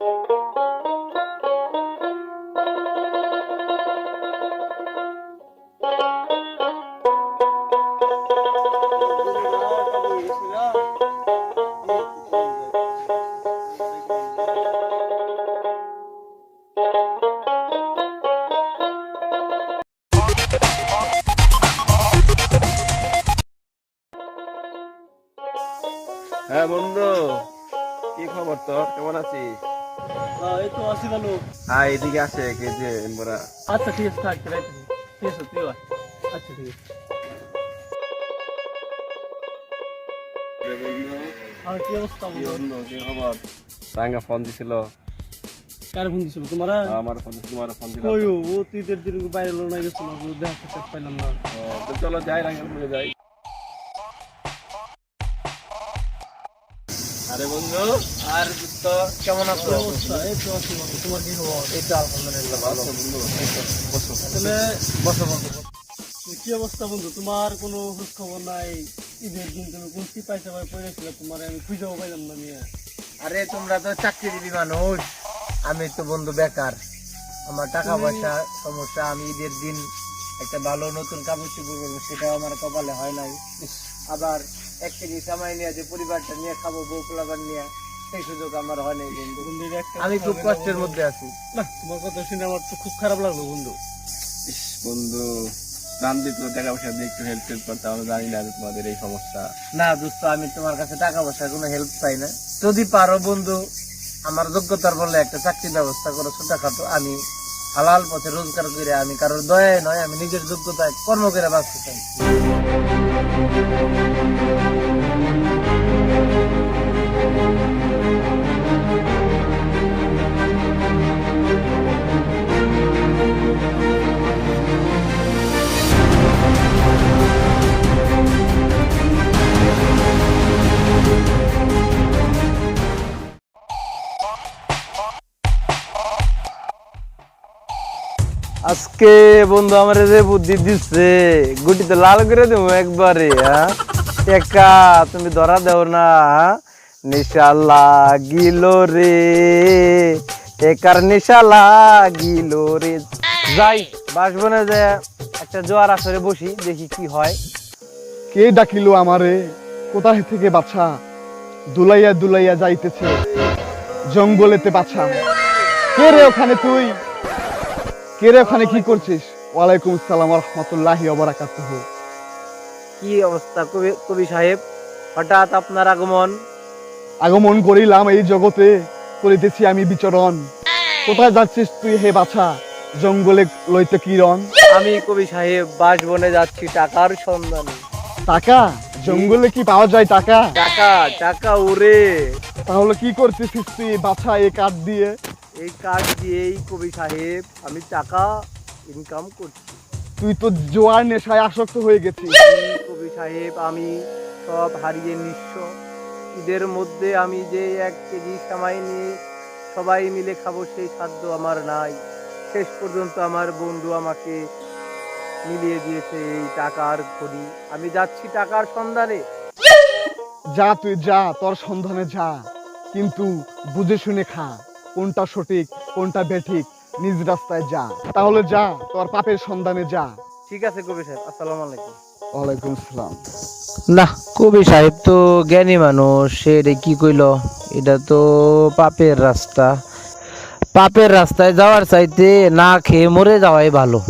হ্যাঁ বন্ধু কি খবর তোর? কেমন আছিস? হ্যাঁ এদিকে আসে কে যে মোরা আচ্ছা ঠিক আছে থাক ঠিক তুই। আচ্ছা ঠিক রাঙ্গা ফোন দিছিল। কার ফোন দিছিল তোমার? আমার ফোন তোমার ফোন ওই ও ও তুই দের দিন বাইরে লো না গেছিল দেখা পাইলাম না। চলো যাই রাঙ্গার যাই। আরে বন্ধু আর তো কেমন আছো? তোমার কি খবর? এই তো আলহামদুলিল্লাহ ভালো। বন্ধু বসো তাহলে বসো বন্ধু কি অবস্থা বন্ধু তোমার কোনো খোঁজ খবর নাই? ঈদের দিন তুমি কোন কি পড়েছিল? তোমার আমি খুঁজেও পাইলাম না আরে তোমরা তো চাকরিজীবী মানুষ আমি তো বন্ধু বেকার। আমার টাকা পয়সা সমস্যা আমি ঈদের দিন একটা ভালো নতুন কাপড় চোপড় করব সেটাও আমার কপালে হয় নাই। আবার এক কেজি কামাই নিয়ে যে পরিবারটা নিয়ে খাব বউ পোলাবার নিয়ে সেই সুযোগ আমার হয় নাই বন্ধু। আমি কথা খুব কষ্টের মধ্যে আছি। না তোমার কথা শুনে আমার তো খুব খারাপ লাগল বন্ধু। ইস, বন্ধু দান দিত টাকা পয়সা দিয়ে একটু হেল্প টেল্প করতে আমরা জানি না তোমাদের এই সমস্যা। না দোস্ত আমি তোমার কাছে টাকা পয়সার কোনো হেল্প পাই না। যদি পারো বন্ধু আমার যোগ্যতার বলে একটা চাকরির ব্যবস্থা করো ছোটখাটো। আমি হালাল পথে রোজগার করে আমি কারোর দয়ায় নয় আমি নিজের যোগ্যতায় কর্ম করে বাঁচতে চাই। আজকে বন্ধু আমার যে বুদ্ধি দিচ্ছে গুটি তো লাল করে দেবো একবারে হ্যাঁ? একা, তুমি ধরা দেও না হ্যাঁ? নেশা লাগিল রে, একার নেশা লাগিল রে। যাই, বাসবনে যে একটা জোয়ার আসরে বসি, দেখি কি হয়। কে ডাকিল আমারে? কোথায় থেকে বাছা? দুলাইয়া দুলাইয়া যাইতেছে। জঙ্গলেতে বাছা। কে রে ওখানে তুই? কে রে ওখানে কি করছিস? ওয়ালাইকুম আসসালাম রহমতুল্লাহি ওবারাকাতুহু কি অবস্থা কবি কবি সাহেব? হঠাৎ আপনার আগমন? আগমন করিলাম এই জগতে করিতেছি আমি বিচরণ। কোথায় যাচ্ছিস তুই হে বাছা? জঙ্গলে লইতে কিরণ আমি কবি সাহেব বাস বনে যাচ্ছি টাকার সন্ধানে। টাকা? জঙ্গলে কি পাওয়া যায় টাকা? টাকা টাকা উড়ে। তাহলে কি করতেছিস তুই বাছা এ কাঠ দিয়ে? এই কাজ দিয়েই কবি সাহেব আমি টাকা ইনকাম করছি। তুই তো জোয়ার নেশায় আসক্ত হয়ে গেছিস। কবি সাহেব আমি সব হারিয়ে নিঃস্ব। ঈদের মধ্যে আমি যে এক কেজি সামাই নিয়ে সবাই মিলে খাব সেই সাধ্য আমার নাই। শেষ পর্যন্ত আমার বন্ধু আমাকে মিলিয়ে দিয়েছে এই টাকার খড়ি। আমি যাচ্ছি টাকার সন্ধানে। যা তুই যা তোর সন্ধানে যা। কিন্তু বুঝে শুনে খা। কোনটা সঠিক কোনটা বেঠিক নিজ রাস্তায় যা। তাহলে যা তোর পাপের সন্ধানে যা। ঠিক আছে কবি সাহেব। আসসালামু আলাইকুম। ওয়ালাইকুম আসসালাম। না কবি সাহেব তো জ্ঞানী মানুষ সে কি কইল? এটা তো পাপের রাস্তা। পাপের রাস্তায় যাওয়ার চাইতে না খেয়ে মরে যাওয়াই ভালো।